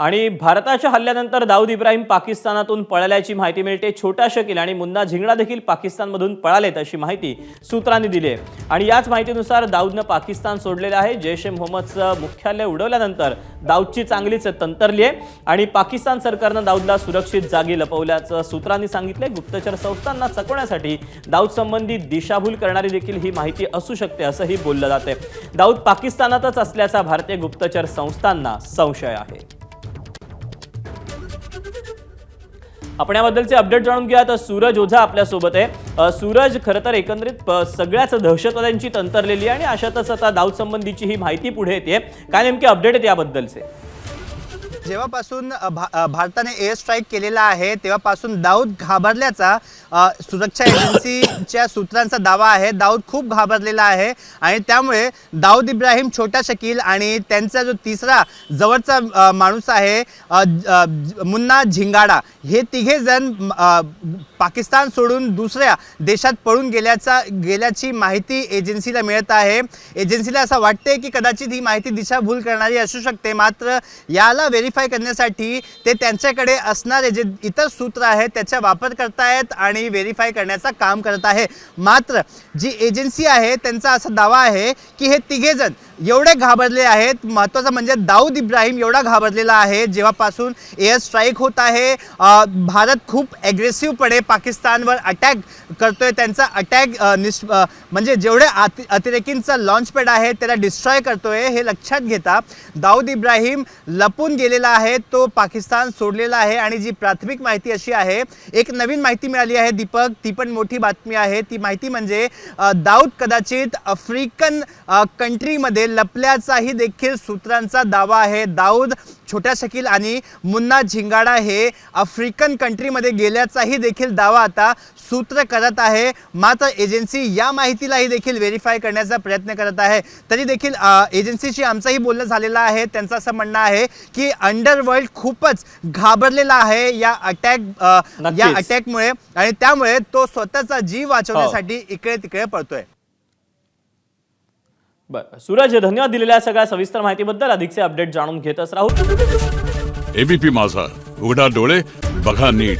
आणि भारताच्या हल्ल्यानंतर दाऊद इब्राहिम पाकिस्तानातून पळाल्याची माहिती मिळते. छोटा शकील आणि मुन्ना झिंगडा देखील पाकिस्तानमधून पळालेत अशी माहिती सूत्रांनी दिली आहे. आणि याच माहितीनुसार दाऊदनं पाकिस्तान सोडलेलं आहे. जैश ए मोहम्मदचं मुख्यालय उडवल्यानंतर दाऊदची चांगलीच तंतरली आहे. आणि पाकिस्तान सरकारनं दाऊदला सुरक्षित जागी लपवल्याचं सूत्रांनी सांगितलंय. गुप्तचर संस्थांना चकवण्यासाठी दाऊद संबंधी दिशाभूल करणारी देखील ही माहिती असू शकते असंही बोललं जाते दाऊद पाकिस्तानातच असल्याचा भारतीय गुप्तचर संस्थांना संशय आहे. आपण याबद्दलचे अपडेट जाणून घेऊया तर सूरज ओझा आपल्यासोबत आहे. सूरज खरं तर एकंदरीत सगळ्याच दहशतवाद्यांची तंतरलेली आहे आणि अशातच आता दाऊद संबंधीची ही माहिती पुढे येते. काय नेमके अपडेट आहेत याबद्दलचे? जेव्हापासून भा- भारताने एअर स्ट्राईक केलेला आहे तेव्हापासून दाऊद घाबरल्याचा सुरक्षा एजन्सीच्या सूत्रांचा दावा आहे. दाऊद खूप घाबरलेला आहे आणि त्यामुळे दाऊद इब्राहिम छोटा शकील आणि त्यांचा जो तिसरा जवळचा माणूस आहे मुन्ना झिंगाडा हे तिघे जण पाकिस्तान सोडून दुसऱ्या देशात पळून गेल्याचा गेल्याची माहिती एजन्सीला मिळत आहे. एजन्सीला असं वाटते की कदाचित ही माहिती दिशाभूल करणारी असू शकते मात्र याला व्हेरीफाय करण्यासाठी ते त्यांच्याकडे असणारे जे इतर सूत्र आहेत त्याचा वापर करतायत आणि व्हेरीफाय करण्याचं काम करत आहे. मात्र जी एजन्सी आहे त्यांचा असा दावा आहे की हे तिघेजण एवढे घाबरले आहेत. महत्त्वाचं म्हणजे दाऊद इब्राहिम एवढा घाबरलेला आहे. जेव्हापासून एअर स्ट्राईक होत आहे भारत खूप ॲग्रेसिव्हपणे पाकिस्तानवर अटॅक करतो आहे त्यांचा अटॅक निस म्हणजे जेवढे अति अतिरेकींचा लॉन्चपॅड आहे त्याला डिस्ट्रॉय करतो आहे हे लक्षात घेता दाऊद इब्राहिम लपून गेलेला आहे. तो पाकिस्तान सोडलेला आहे आणि जी प्राथमिक माहिती अशी आहे एक नवीन माहिती मिळाली आहे दीपक. ती पण मोठी बातमी आहे. ती माहिती म्हणजे दाऊद कदाचित आफ्रिकन कंट्रीमध्ये लपल्याचाही देखील सूत्रांचा दावा आहे. दाऊद छोट्या शकील आणि मुन्ना झिंगाडा हे आफ्रिकन कंट्रीमध्ये गेल्याचाही देखील दावा आता सूत्र करत आहे. मात्र एजन्सी या माहितीलाही देखील व्हेरीफाय करण्याचा प्रयत्न करत आहे. तरी देखील एजन्सीशी आमचंही बोलणं झालेलं आहे. त्यांचं असं म्हणणं आहे की अंडरवर्ल्ड खूपच घाबरलेला आहे या अटॅक. या अटॅकमुळे आणि त्यामुळे तो स्वतःचा जीव वाचवण्यासाठी इकडे तिकडे पळतोय. बरं. सूरज धन्यवाद दिलेल्या सगळ्या सविस्तर माहितीबद्दल. अधिकचे अपडेट जाणून घेतच राहू. एबीपी माझा. उघडा डोळे बघा नीट.